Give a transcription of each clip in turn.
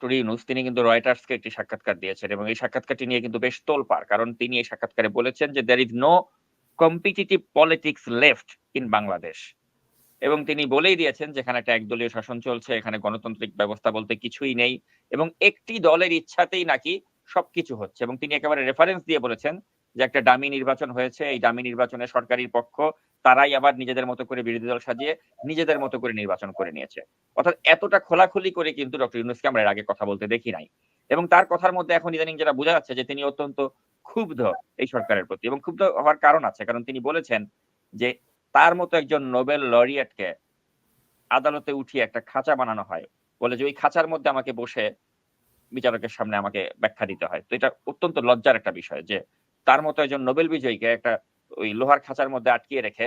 Doctor Yunus, তিনি কিন্তু রয়টার্সকে একটি সাক্ষাৎকার দিয়েছেন এবং এই সাক্ষাৎকারটি নিয়ে কিন্তু বেশ তোলপাড়, কারণ তিনি এই সাক্ষাৎকারে বলেছেন যে there is no competitive politics left in Bangladesh এবং তিনি বলেই দিয়েছেন যেখানে একটা একদলীয় শাসন চলছে, এখানে গণতান্ত্রিক ব্যবস্থা বলতে কিছুই নেই এবং একটি দলের ইচ্ছাতেই নাকি সবকিছু হচ্ছে। এবং তিনি একেবারে রেফারেন্স দিয়ে বলেছেন যে একটা ডামি নির্বাচন হয়েছে, এই ডামি নির্বাচনে সরকারির পক্ষ তারাই আবার নিজেদের মতো করে বিরোধী দল সাজিয়ে নিজেদের মতো করে নির্বাচন করে নিয়েছে। অর্থাৎ এতটা খোলাখুলি করে কিন্তু ডক্টর ইউনুসকে আমরা এর আগে কথা বলতে দেখি নাই। এবং তার কথার মধ্যে এখন ইদানিং যেটা বোঝা যাচ্ছে যে তিনি অত্যন্ত ক্ষুব্ধ এই সরকারের প্রতি এবং ক্ষুব্ধ হওয়ার কারণ আছে। কারণ তিনি বলেছেন যে তার মতো একজন নোবেল লরিয়েটকে আদালতে উঠিয়ে একটা খাঁচা বানানো হয়। বলে যে ওই খাঁচার মধ্যে আমাকে বসে বিচারকের সামনে আমাকে ব্যাখ্যা দিতে হয়। তো এটা অত্যন্ত লজ্জার একটা বিষয় যে তার মতো একজন নোবেল বিজয়ীকে একটা ওই লোহার খাঁচার মধ্যে আটকিয়ে রেখে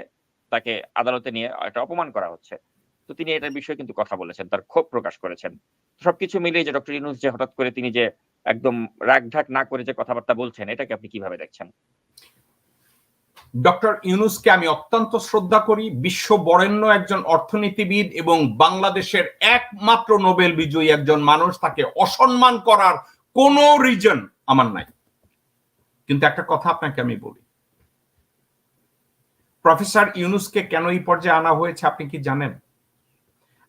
তাকে আদালতে নিয়ে একটা অপমান করা হচ্ছে। তো তিনি এটার বিষয়ে কিন্তু কথা বলেছেন, তার ক্ষোভ প্রকাশ করেছেন। সবকিছু মিলিয়ে যে ডক্টর ইউনুস যে হঠাৎ করে তিনি যে একদম রাগ ঢাক না করে যে কথাবার্তা বলছেন, এটাকে আপনি কীভাবে দেখছেন? ডক্টর ইউনুসকে আমি অত্যন্ত শ্রদ্ধা করি। বিশ্ব বরেণ্য একজন অর্থনীতিবিদ এবং বাংলাদেশের একমাত্র নোবেল বিজয়ী একজন মানুষ, তাকে অসম্মান করার কোনো রিজন আমার নাই। কিন্তু একটা কথা আপনাকে আমি বলি। প্রফেসর ইউনুসকে কেন এই পর্যায়ে আনা হয়েছে আপনি কি জানেন?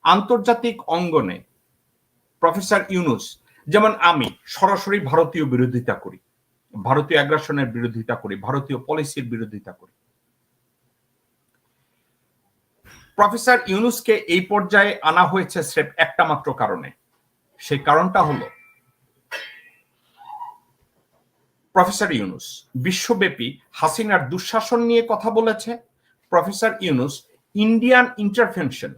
আন্তর্জাতিক অঙ্গনে প্রফেসর ইউনুস, যেমন আমি সরাসরি ভারতীয় বিরোধিতা করি, ভারতীয় অ্যাগ্রাসনের বিরোধিতা করি, ভারতীয় পলিসির বিরোধিতা করি। প্রফেসর ইউনুসকে এই পর্যায়ে আনা হয়েছে স্রেফ একটা মাত্র কারণে। সেই কারণটা হলো প্রফেসর ইউনুস বিশ্বব্যাপী হাসিনার দুঃশাসন নিয়ে কথা বলেছে। প্রফেসর ইউনুস ইন্ডিয়ান ইন্টারভেনশন,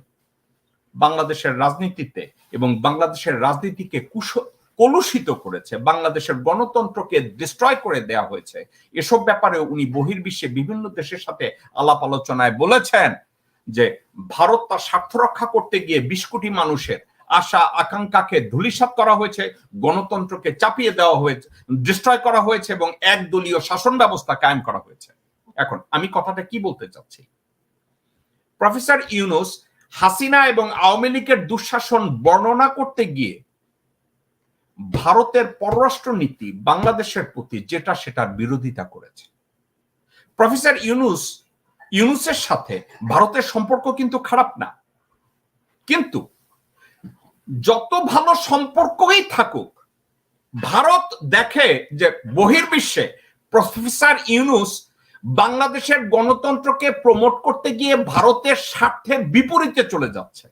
বাংলাদেশের রাজনীতিতে এবং বাংলাদেশের রাজনীতিকে কুশ, কলুষিত করেছে, বাংলাদেশের গণতন্ত্রকে ডিস্ট্রয় করে দেওয়া হয়েছে। এসব ব্যাপারে উনি বহির্বিশ্বে বিভিন্ন দেশের সাথে আলাপ আলোচনায় বলেছেন যে, ভারত তার স্বার্থ রক্ষা করতে গিয়ে বিশ কোটি মানুষের আশা আকাঙ্ক্ষাকে ধুলিসাৎ করা হয়েছে, গণতন্ত্রকে চাপিয়ে দেওয়া হয়েছে ডিস্ট্রয় করা হয়েছে এবং একদলীয় শাসন ব্যবস্থা কায়েম করা হয়েছে। এখন আমি কথাটা কি বলতে চাচ্ছি? প্রফেসর ইউনুস হাসিনা এবং আওয়ামী লীগের দুঃশাসন বর্ণনা করতে গিয়ে ভারতের পররাষ্ট্র নীতি বাংলাদেশের প্রতি যেটা সেটার বিরোধিতা করেছে। প্রফেসর ইউনুস, ইউনুসের সাথে ভারতের সম্পর্ক কিন্তু খারাপ না। কিন্তু যত ভালো সম্পর্কই থাকুক, ভারত দেখে যে বহির্বিশ্বে প্রফেসর ইউনুস বাংলাদেশের গণতন্ত্রকে প্রমোট করতে গিয়ে ভারতের স্বার্থের বিপরীতে চলে যাচ্ছে।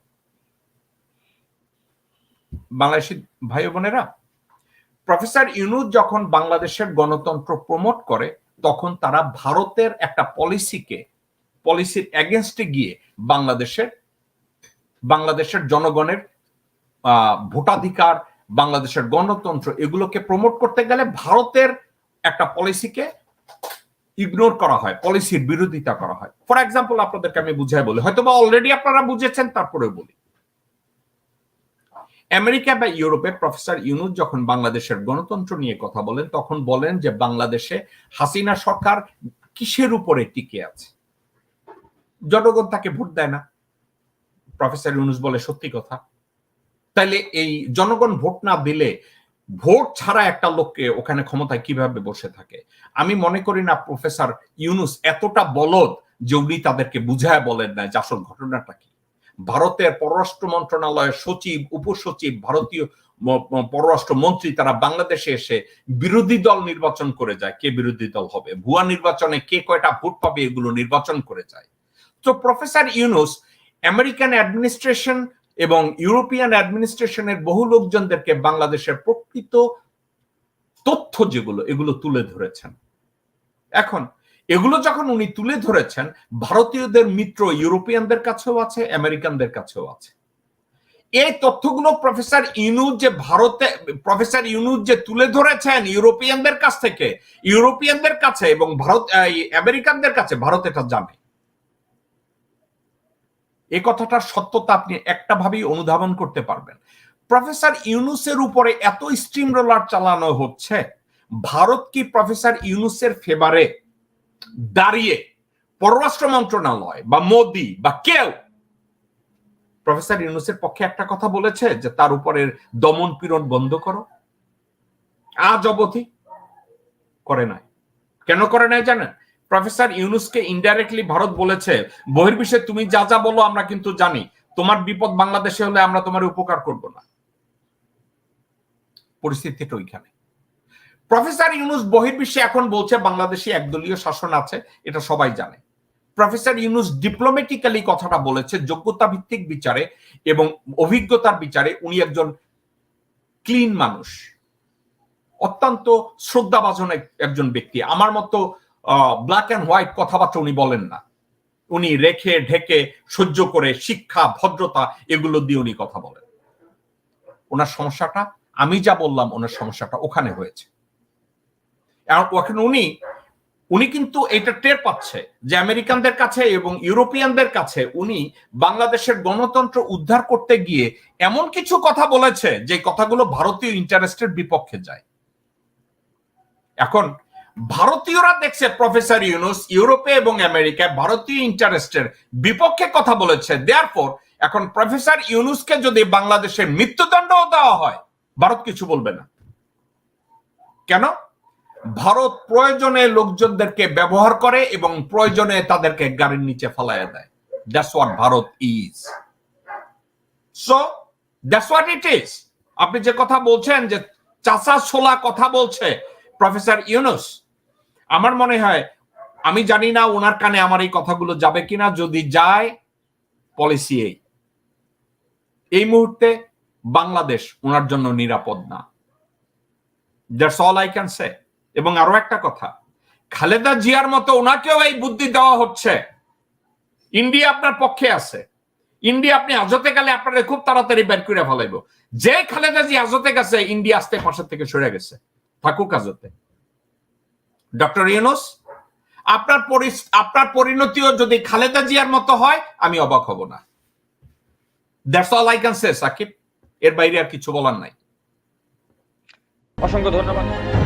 বাংলাদেশি ভাই বোনেরা, প্রফেসর ইউনুস যখন বাংলাদেশের গণতন্ত্র প্রমোট করে, তখন তারা ভারতের একটা পলিসিকে পলিসির এগেনস্টে গিয়ে বাংলাদেশের বাংলাদেশের জনগণের ভোটাধিকার, বাংলাদেশের গণতন্ত্র, এগুলোকে প্রমোট করতে গেলে ভারতের একটা পলিসিকে ইগনোর করা হয় পলিসির বিরোধিতা করা হয়। ফর এক্সাম্পল আপনাদেরকে আমি বুঝাই বলি হয়তো বা অলরেডি আপনারা বুঝেছেন তারপরে বলি। আমেরিকা বা ইউরোপে প্রফেসর ইউনুস যখন বাংলাদেশের গণতন্ত্র নিয়ে কথা বলেন, তখন বলেন যে বাংলাদেশে হাসিনা সরকার কিসের উপরে টিকে আছে? জনগণ তাকে ভোট দেয় না। প্রফেসর ইউনুস বলে সত্যি কথা। তাইলে এই জনগণ ভোট না দিলে ভোট ছাড়া একটা লোককে ওখানে ক্ষমতায় কীভাবে বসে থাকে? আমি মনে করি না প্রফেসর ইউনুস এতটা বলদ যে উনি তাদেরকে বুঝায় বলেন না যে আসল ঘটনাটা কি। ভারতের পররাষ্ট্র মন্ত্রণালয়ের সচিব, উপসচিব, ভারতীয় পররাষ্ট্র মন্ত্রী তারা বাংলাদেশে এসে বিরোধী দল নির্বাচন করে যায়। কে বিরোধী দল হবে? ভুয়া নির্বাচনে কে কয়টা ভোট পাবে এগুলো নির্বাচন করে যায়। তো প্রফেসর ইউনুস, আমেরিকান অ্যাডমিনিস্ট্রেশন এবং ইউরোপিয়ান অ্যাডমিনিস্ট্রেশনের বহু লোকজনদেরকে বাংলাদেশের প্রকৃত তথ্য যেগুলো, এগুলো তুলে ধরেছেন। এখন, এগুলো যখন উনি তুলে ধরেছেন, ভারতীয়দের মিত্র ইউরোপিয়ানদের কাছেও আছে, আমেরিকানদের কাছেও আছে। এই তথ্যগুলো প্রফেসর ইউনুস যে ভারতে, প্রফেসর ইউনুস যে তুলে ধরেছেন ইউরোপিয়ানদের কাছ থেকে, ইউরোপিয়ানদের কাছে এবং ভারত আমেরিকানদের কাছে, ভারত এটা জানে। এ কথাটার সত্যতা আপনি একটা ভাবেই অনুধাবন করতে পারবেন। প্রফেসর ইউনুসের উপরে এত স্ট্রিম রোলার চালানো হচ্ছে, ভারত কি প্রফেসর ইউনুসের ফেভারে দাঁড়িয়ে পররাষ্ট্র মন্ত্রণালয় বা মোদি বা কেউ প্রফেসর ইউনুসের পক্ষে একটা কথা বলেছে যে তার উপরের দমন পীড়ন বন্ধ করো? আজ অবধি করে নাই। কেন করে নাই জানেন? প্রফেসর ইউনুসকে ইনডাইরেক্টলি ভারত বলেছে, বহির্বিশ্বে তুমি যা যা বলো আমরা কিন্তু জানি। তোমার বিপদ বাংলাদেশে হলে আমরা তোমার উপকার করব না। পরিস্থিতিটা ওইখানে। প্রফেসর ইউনুস বহির্বিশ্বে এখন বলছে, বাংলাদেশে একদলীয় শাসন আছে, এটা সবাই জানে। প্রফেসর ইউনুস ডিপ্লোমেটিক্যালি কথাটা বলেছে, যোগ্যতা ভিত্তিক বিচারে এবং অভিজ্ঞতার বিচারে উনি একজন ক্লিন মানুষ। অত্যন্ত শ্রদ্ধাভাজন একজন ব্যক্তি। আমার মতো ব্ল্যাক অ্যান্ড হোয়াইট কথাবার্তা উনি বলেন না। উনি রেখে, ঢেকে, সহ্য করে, শিক্ষা, ভদ্রতা এগুলো দিয়ে উনি কথা বলেন। ওনার সমস্যাটা, আমি যা বললাম, ওনার সমস্যাটা ওখানে হয়েছে। উনি উনি কিন্তু এটা টের পাচ্ছে যে আমেরিকানদের কাছে এবং ইউরোপিয়ানদের কাছে উনি বাংলাদেশের গণতন্ত্র উদ্ধার করতে গিয়ে এমন কিছু কথা বলেছে যে কথাগুলো ভারতীয় ইন্টারেস্টের বিপক্ষে যায়। এখন ভারতীয়রা দেখছে প্রফেসর ইউনুস ইউরোপে এবং আমেরিকায় ভারতীয় ইন্টারেস্টের বিপক্ষে কথা বলেছে। দেয়ারপর এখন প্রফেসর ইউনুসকে যদি বাংলাদেশের মৃত্যুদণ্ডও দেওয়া হয়, ভারত কিছু বলবে না। কেন? ভারত প্রয়োজনে লোকজনদেরকে ব্যবহার করে এবং প্রয়োজনে তাদেরকে গাড়ির নিচে ফেলাইয়া দেয়। That's what Bharat is so that's what it is আপনি যে কথা বলছেন যে চাচা ছোলা কথা বলছে প্রফেসর ইউনুস আমার মনে হয়, আমি জানি না ওনার কানে আমার এই কথাগুলো যাবে কিনা, যদি যায় পলিসি এই। এই মুহূর্তে বাংলাদেশ ওনার জন্য নিরাপদ না। That's all I can say এবং আরও একটা কথা, খালেদা জিয়ার মতো ওনাকেও এই বুদ্ধি দেওয়া হচ্ছে। ইন্ডিয়া আপনার পক্ষে আছে। ইন্ডিয়া আপনি আজতে গেলে আপনারা খুব তাড়াতাড়ি বের করে ফেলাইব। যে খালেদা জি আজতে গেছে, ইন্ডিয়া আসতে পাশের থেকে সরে গেছে। থাকুক আজতে। ডক্টর ইউনুস, আপনার আপনার পরিণতিও যদি খালেদা জিয়ার মতো হয়, আমি অবাক হব না। That's all I can say Shakib. এর বাইরে আর কিছু বলার নাই। অসংখ্য ধন্যবাদ।